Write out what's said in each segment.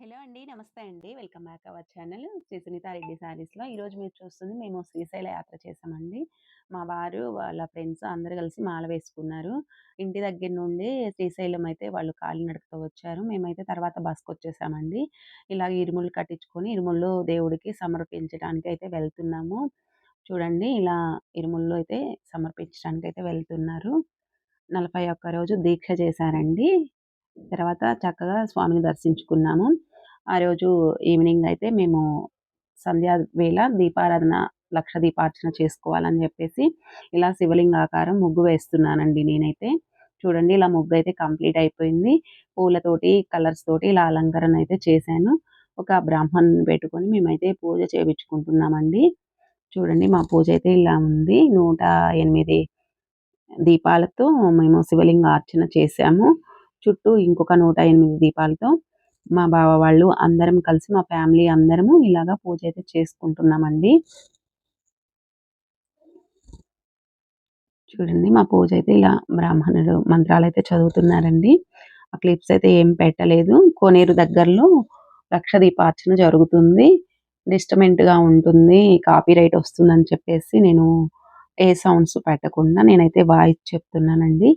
Hello అండి. నమస్తే అండి. Welcome back our channel Shri Sunitha Reddy శారీస్‌లో. ఈరోజు మీరు చూస్తుంది మేము శ్రీశైల యాత్ర చేసామండి మా వారు, వాళ్ళ ఫ్రెండ్స్ అందరు కలిసి మాల వేసుకున్నారు. ఇంటి దగ్గర నుండి శ్రీశైలం అయితే వాళ్ళు కాలినడకతో వచ్చారు. మేమైతే తర్వాత బస్‌కొచ్చేసామండి. ఇలాగ ఇరుములు కట్టించుకొని ఇరుములు దేవుడికి సమర్పించడానికి అయితే వెళ్తున్నాము. చూడండి ఇలా ఇరుముల్లో అయితే సమర్పించడానికైతే వెళ్తున్నారు. 41 రోజు దీక్ష చేశారండి. తర్వాత చక్కగా స్వామిని దర్శించుకున్నాము. ఆ రోజు ఈవినింగ్ అయితే మేము సంధ్యా వేళ దీపారాధన లక్ష దీపార్చన చేసుకోవాలని చెప్పేసి ఇలా శివలింగ ఆకారం ముగ్గు వేస్తున్నానండి నేనైతే. చూడండి ఇలా ముగ్గు అయితే కంప్లీట్ అయిపోయింది. పూలతోటి కలర్స్ తోటి ఇలా అలంకరణ అయితే చేశాను. ఒక బ్రాహ్మణ్ పెట్టుకొని మేమైతే పూజ చేయించుకుంటున్నామండి చూడండి మా పూజ అయితే ఇలా ఉంది. నూట ఎనిమిది దీపాలతో మేము శివలింగ అర్చన చేశాము. చుట్టూ ఇంకొక నూట ఎనిమిది దీపాలతో మా బావ వాళ్ళు అందరం కలిసి మా ఫ్యామిలీ అందరము ఇలాగా పూజ అయితే చేసుకుంటున్నామండి. చూడండి మా పూజ అయితే ఇలా బ్రాహ్మణుడు మంత్రాలు అయితే చదువుతున్నారండి. ఆ క్లిప్స్ అయితే ఏం పెట్టలేదు. కోనేరు దగ్గరలో లక్ష దీపార్చన జరుగుతుంది. డిస్టమెంట్గా ఉంటుంది. కాపీ రైట్ వస్తుందని చెప్పేసి నేను ఏ సౌండ్స్ పెట్టకుండా నేనైతే వాయిస్ చెప్తున్నానండి.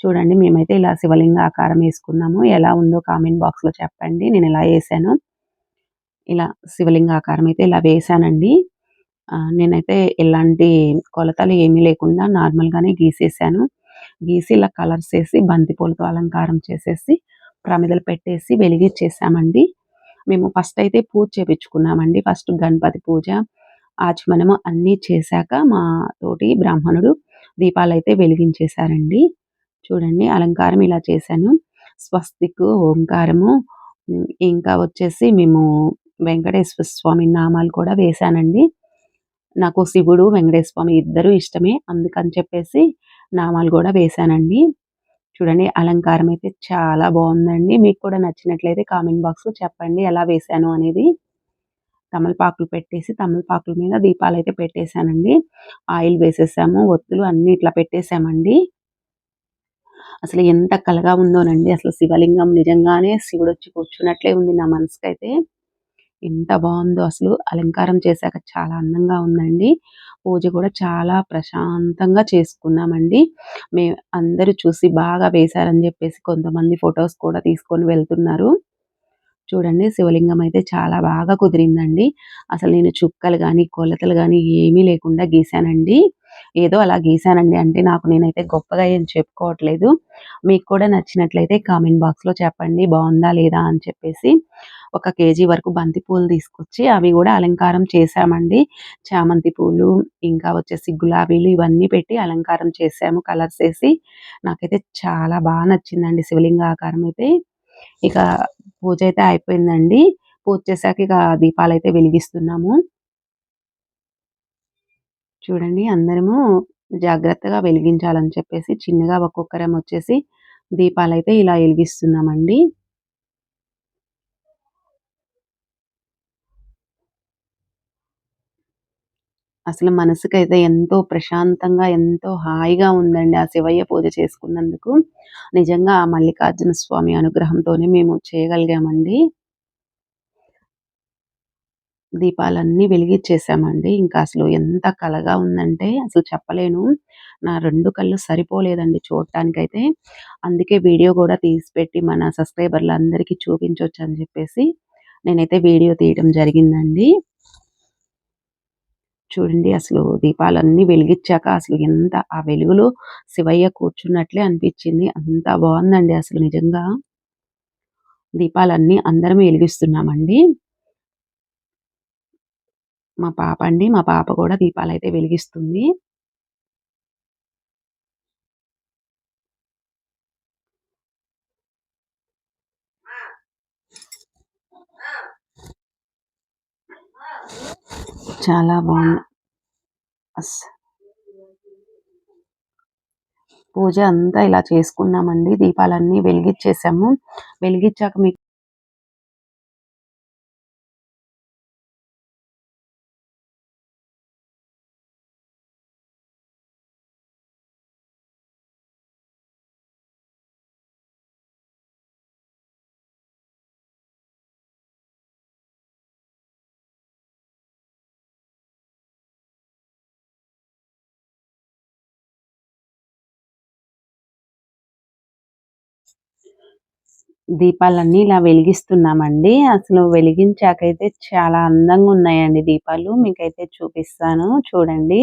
చూడండి మేమైతే ఇలా శివలింగ ఆకారం వేసుకున్నాము. ఎలా ఉందో కామెంట్ బాక్స్లో చెప్పండి. నేను ఇలా వేసాను ఇలా శివలింగ ఆకారం అయితే ఇలా వేసానండి. నేనైతే ఎలాంటి కొలతలు ఏమీ లేకుండా నార్మల్గానే గీసేసాను. గీసి ఇలా కలర్స్ వేసి బంతిపూలతో అలంకారం చేసేసి ప్రమిదలు పెట్టేసి వెలిగించేసామండి. మేము ఫస్ట్ అయితే పూజ చేపించుకున్నామండి. ఫస్ట్ గణపతి పూజ. ఆచమనము అన్నీ చేశాక మా తోటి బ్రాహ్మణుడు దీపాలు అయితే వెలిగించేశారండి. చూడండి అలంకారం ఇలా చేశాను. స్వస్తిక్ ఓంకారము ఇంకా వచ్చేసి మేము వెంకటేశ్వర స్వామి నామాలు కూడా వేశానండి. నాకు శివుడు వెంకటేశ్వర స్వామి ఇద్దరు ఇష్టమే అందుకని చెప్పేసి నామాలు కూడా వేశానండి. చూడండి అలంకారం అయితే చాలా బాగుందండి. మీకు కూడా నచ్చినట్లయితే కామెంట్ బాక్స్లో చెప్పండి ఎలా వేశాను అనేది. తమలపాకులు పెట్టేసి తమలపాకుల మీద దీపాలు అయితే పెట్టేశానండి. ఆయిల్ వేసేసాము ఒత్తులు అన్ని ఇట్లా పెట్టేశామండి అసలు ఎంత కలగా ఉందోనండి. అసలు శివలింగం నిజంగానే శివుడు వచ్చి కూర్చున్నట్లే ఉంది నా మనసుకైతే. ఎంత బాగుందో అసలు అలంకారం చేశాక చాలా అందంగా ఉందండి. పూజ కూడా చాలా ప్రశాంతంగా చేసుకున్నామండి. మే అందరూ చూసి బాగా వేశారని చెప్పేసి కొంతమంది ఫొటోస్ కూడా తీసుకొని వెళ్తున్నారు. చూడండి శివలింగం అయితే చాలా బాగా కుదిరిందండి. అసలు నేను చుక్కలు కానీ కొలతలు కానీ ఏమీ లేకుండా గీశానండి. ఏదో అలా గీశానండి. అంటే నాకు నేనైతే గొప్పగా ఏం చెప్పుకోవట్లేదు. మీకు కూడా నచ్చినట్లయితే కామెంట్ బాక్స్లో చెప్పండి. బాగుందా లేదా అని చెప్పేసి ఒక కేజీ వరకు బంతి పూలు తీసుకొచ్చి అవి కూడా అలంకారం చేశామండి. చామంతి పూలు ఇంకా వచ్చేసి గులాబీలు ఇవన్నీ పెట్టి అలంకారం చేసాము కలర్స్ వేసి. నాకైతే చాలా బాగా నచ్చిందండి శివలింగ ఆకారం అయితే. ఇక పూజ అయితే అయిపోయిందండి. పూజ చేశాక ఇక దీపాలు అయితే వెలిగిస్తున్నాము. చూడండి అందరము జాగ్రత్తగా వెలిగించాలని చెప్పేసి చిన్నగా ఒక్కొక్కరం వచ్చేసి దీపాలైతే ఇలా వెలిగిస్తున్నామండి. అసలు మనసుకైతే ఎంతో ప్రశాంతంగా ఎంతో హాయిగా ఉందండి ఆ శివయ్య పూజ చేసుకున్నందుకు. నిజంగా ఆ మల్లికార్జున స్వామి అనుగ్రహంతోనే మేము చేయగలిగామండి. దీపాలన్నీ వెలిగించేసామండి. ఇంకా అసలు ఎంత కలగా ఉందంటే అసలు చెప్పలేను. నా రెండు కళ్ళు సరిపోలేదండి చూడటానికైతే. అందుకే వీడియో కూడా తీసి పెట్టి మన సబ్స్క్రైబర్లు అందరికీ చూపించవచ్చు అని చెప్పేసి నేనైతే వీడియో తీయడం జరిగిందండి. చూడండి అసలు దీపాలన్నీ వెలిగించాక అసలు ఎంత ఆ వెలుగులో శివయ్య కూర్చున్నట్లే అనిపించింది. అంత బాగుందండి అసలు నిజంగా. దీపాలన్నీ అందరం వెలిగిస్తున్నామండి. మా పాప అండి మా పాప కూడా దీపాలు అయితే వెలిగిస్తుంది. చాలా బాగుంది. పూజ అంతా ఇలా చేసుకున్నామండి. దీపాలన్నీ వెలిగించేసాము. వెలిగించాక మీకు దీపాలన్నీ ఇలా వెలిగిస్తున్నామండి. అసలు వెలిగించాకైతే చాలా అందంగా ఉన్నాయండి దీపాలు. మీకైతే చూపిస్తాను. చూడండి.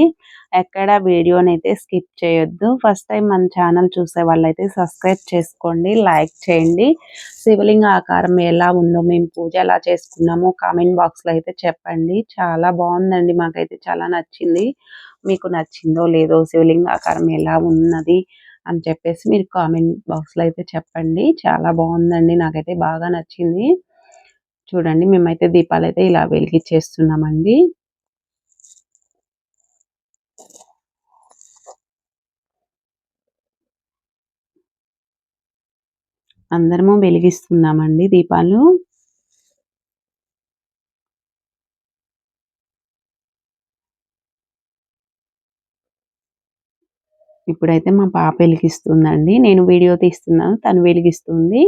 ఎక్కడ వీడియోనైతే స్కిప్ చేయొద్దు. ఫస్ట్ టైం మన ఛానల్ చూసే వాళ్ళైతే సబ్స్క్రైబ్ చేసుకోండి. లైక్ చేయండి. శివలింగ ఆకారం ఎలా ఉందో మేము పూజ ఎలా చేసుకున్నామో కామెంట్ బాక్స్లో అయితే చెప్పండి. చాలా బాగుందండి. మాకైతే చాలా నచ్చింది. మీకు నచ్చిందో లేదో శివలింగ ఆకారం ఎలా ఉన్నది అని చెప్పేసి మీరు కామెంట్ బాక్స్లో అయితే చెప్పండి. చాలా బాగుందండి. నాకైతే బాగా నచ్చింది. చూడండి మేమైతే దీపాలు అయితే ఇలా వెలిగించేస్తున్నామండి. అందరము వెలిగిస్తున్నామండి దీపాలు. ఇప్పుడైతే మా పాప వెలిగిస్తుందండి. నేను వీడియో తీస్తున్నాను. తను వెలిగిస్తుంది.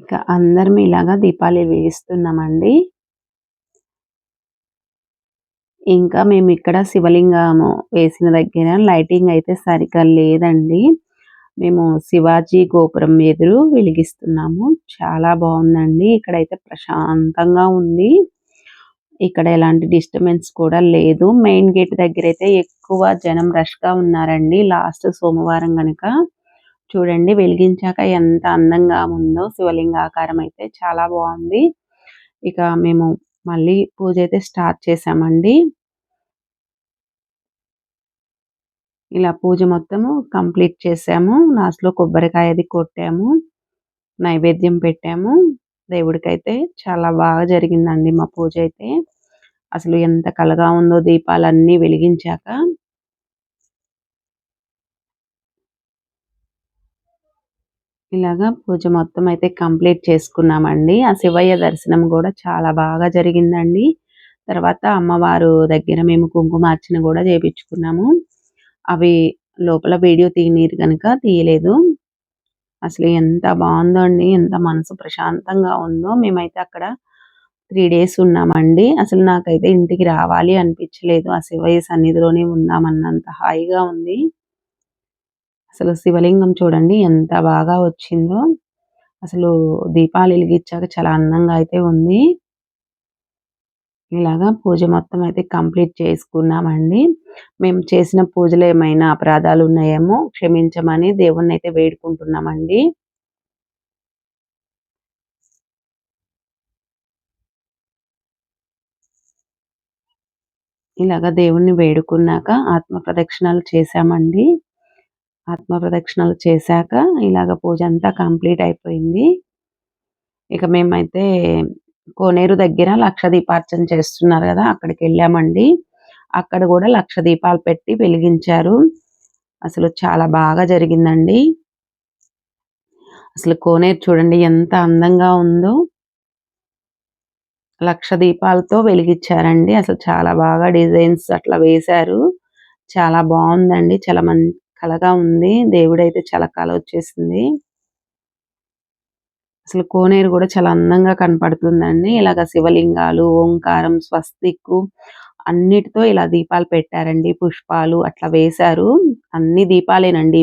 ఇక అందరం ఇలాగా దీపాలు వేస్తున్నామండి ఇంకా మేము ఇక్కడ శివలింగము వేసిన దగ్గర లైటింగ్ అయితే సరిగ్గా లేదండి. మేము శివాజీ గోపురం ఎదురు వెలిగిస్తున్నాము. చాలా బాగుందండి. ఇక్కడైతే ప్రశాంతంగా ఉంది. ఇక్కడ ఎలాంటి డిస్టర్బెన్స్ కూడా లేదు. మెయిన్ గేట్ దగ్గర అయితే ఎక్కువ జనం రష్గా ఉన్నారండి. లాస్ట్ సోమవారం కనుక చూడండి వెలిగించాక ఎంత అందంగా ఉందో శివలింగ ఆకారం అయితే చాలా బాగుంది. ఇక మేము మళ్ళీ పూజ అయితే స్టార్ట్ చేసామండి. ఇలా పూజ మొత్తము కంప్లీట్ చేసాము. లాస్ట్లో కొబ్బరికాయ అది కొట్టాము. నైవేద్యం పెట్టాము. దేవుడికైతే చాలా బాగా జరిగిందండి మా పూజ అయితే. అసలు ఎంత కలగా ఉందో దీపాలన్నీ వెలిగించాక ఇలాగా పూజ మొత్తం అయితే కంప్లీట్ చేసుకున్నామండి. ఆ శివయ్య దర్శనం కూడా చాలా బాగా జరిగిందండి. తర్వాత అమ్మవారు దగ్గర మేము కుంకుమార్చన కూడా చేపించుకున్నాము. అవి లోపల వీడియో తీయనీరు కనుక తీయలేదు. అసలు ఎంత బాగుందో అండి ఎంత మనసు ప్రశాంతంగా ఉందో. మేమైతే అక్కడ త్రీ డేస్ ఉన్నామండి. అసలు నాకైతే ఇంటికి రావాలి అనిపించలేదు. ఆ శివయ్య సన్నిధిలోనే ఉన్నామన్నంత హాయిగా ఉంది. అసలు శివలింగం చూడండి ఎంత బాగా వచ్చిందో. అసలు దీపాలు వెలిగించాక చాలా అందంగా అయితే ఉంది. ఇలాగా పూజ మొత్తం అయితే కంప్లీట్ చేసుకున్నామండి. మేము చేసిన పూజలు ఏమైనా అపరాధాలు ఉన్నాయేమో క్షమించమని దేవుణ్ణి అయితే వేడుకుంటున్నామండి. ఇలాగ దేవుణ్ణి వేడుకున్నాక ఆత్మ ప్రదక్షిణాలు చేశామండి. ఆత్మ ప్రదక్షిణలు చేశాక ఇలాగ పూజ అంతా కంప్లీట్ అయిపోయింది. ఇక మేమైతే కోనేరు దగ్గర లక్ష దీపార్చన చేస్తున్నారు కదా అక్కడికి వెళ్ళామండి. అక్కడ కూడా లక్ష దీపాలు పెట్టి వెలిగించారు. అసలు చాలా బాగా జరిగిందండి. అసలు కోనేరు చూడండి ఎంత అందంగా ఉందో. లక్ష దీపాలతో వెలిగించారండి. అసలు చాలా బాగా డిజైన్స్ అట్లా వేశారు. చాలా బాగుందండి. చాలా మంచి కలగా ఉంది. దేవుడైతే చాలా కల వచ్చేసింది. అసలు కోనేరు కూడా చాలా అందంగా కనపడుతుందండి. ఇలాగ శివలింగాలు ఓంకారం స్వస్తిక్ అన్నిటితో ఇలా దీపాలు పెట్టారండి. పుష్పాలు అట్లా వేశారు. అన్ని దీపాలేనండి.